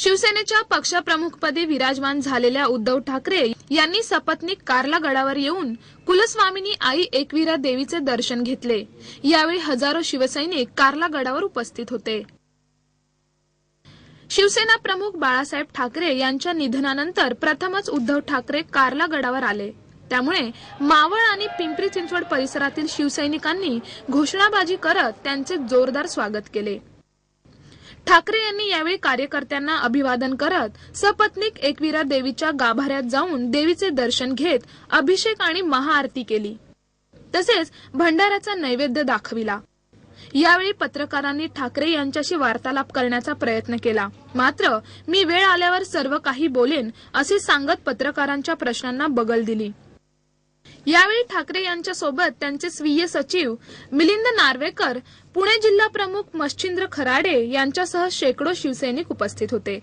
शिवसेनेच्या पक्षप्रमुखपदी विराजमान झालेल्या उद्धव ठाकरे यांनी सपत्नीक कार्ला गडावर येऊन कुलस्वामिनी आई एकविरा देवीचे दर्शन घेतले. यावेळी हजारो शिवसैनिक कार्ला गडावर उपस्थित होते. शिवसेना प्रमुख बाळासाहेब ठाकरे यांच्या निधनानंतर प्रथमच उद्धव ठाकरे कार्ला गडावर आले. त्यामुळे मावळ आणि पिंपरी चिंचवड परिसरातील शिवसैनिकांनी घोषणाबाजी करत त्यांचे जोरदार स्वागत केले. ठाकरे यांनी यावेळी कार्यकर्त्यांना अभिवादन करत सपत्नीक एकविरा देवीच्या गाभाऱ्यात जाऊन देवीचे दर्शन घेत अभिषेक आणि महाआरती केली. तसेच भंडाऱ्याचा नैवेद्य दाखविला. यावेळी पत्रकारांनी ठाकरे यांच्याशी वार्तालाप करण्याचा प्रयत्न केला. मात्र मी वेळ आल्यावर सर्व काही बोलेन असे सांगत पत्रकारांच्या प्रश्नांना बगल दिली. यावेळी ठाकरे यांच्या सोबत त्यांचे स्वीय सचिव मिलिंद नार्वेकर पुणे जिल्हा प्रमुख मच्छिंद्र खराडे यांच्यासह शेकडो शिवसैनिक उपस्थित होते.